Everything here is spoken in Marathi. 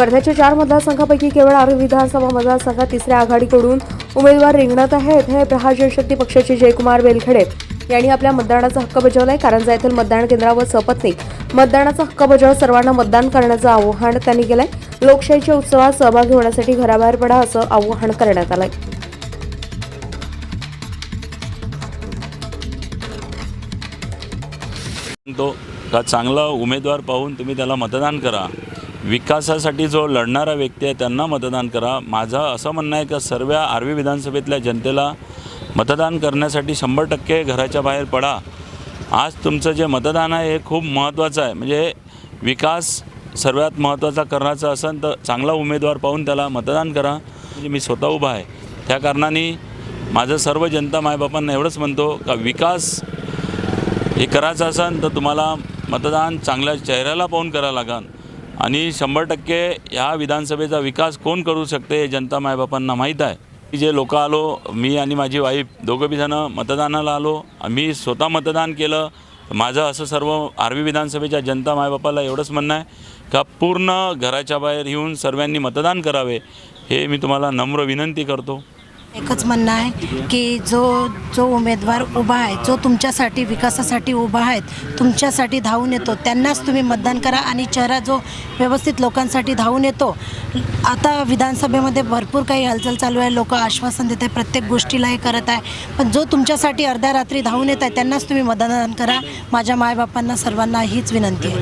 वर्ध्याच्या चार मतदारसंघापैकी केवळ आरू विधानसभा मतदारसंघात तिसऱ्या आघाडीकडून उमेदवार रिंगणात आहेत. हे प्रहार जनशक्ती पक्षाचे जयकुमार बेलखेडे यांनी आपल्या मतदानाचा हक्क बजावलाय. कारंजा येथील मतदान केंद्रावर सपत्नीक मतदानाचा हक्क बजावत सर्वांना मतदान करण्याचं आवाहन त्यांनी केलंय. लोकशाहीच्या उत्सवात सहभागी होण्यासाठी घराबाहेर पडा असं आवाहन करण्यात आलंय. तो का चांगला उमेदवार पाहून तुम्ही त्याला मतदान करा. विकासासाठी जो लढणारा व्यक्ती आहे त्यांना मतदान करा. माझं असं म्हणणं आहे का सर्व आर्वी विधानसभेतल्या जनतेला मतदान करण्यासाठी शंभर टक्के घराच्या बाहेर पडा. आज तुमचं जे मतदान आहे हे खूप महत्त्वाचं आहे. म्हणजे विकास सर्वात महत्त्वाचा करण्याचा असेल तर चांगला उमेदवार पाहून त्याला मतदान करा. म्हणजे मी स्वतः उभा आहे. त्या कारणाने माझं सर्व जनता मायबापांना एवढंच म्हणतो का विकास हे करायचं असेल तर तुम्हाला मतदान चांगल्या चेहऱ्याला पाहून करावं लागेल आणि शंभर टक्के ह्या विधानसभेचा विकास कोण करू शकते हे जनता मायबापांना माहीत आहे. की जे लोक आलो मी आणि माझी वाईफ दोघं बी जणं मतदानाला आलो. मी स्वतः मतदान केलं. माझं असं सर्व आर्वी विधानसभेच्या जनता मायबापाला एवढंच म्हणणं आहे का पूर्ण घराच्या बाहेर येऊन सर्वांनी मतदान करावे हे मी तुम्हाला नम्र विनंती करतो. एकच म्हणणं आहे की जो जो उमेदवार उभा आहे जो तुमच्यासाठी विकासासाठी उभा आहे तुमच्यासाठी धावून येतो त्यांनाच तुम्ही मतदान करा आणि चेहरा जो व्यवस्थित लोकांसाठी धावून येतो. आता विधानसभेमध्ये भरपूर काही हालचाल चालू आहे लोक आश्वासन देत आहे प्रत्येक गोष्टीला हे करत आहे. पण जो तुमच्यासाठी अर्ध्या रात्री धावून येत आहे त्यांनाच तुम्ही मतदान करा. माझ्या मायबापांना सर्वांना हीच विनंती आहे.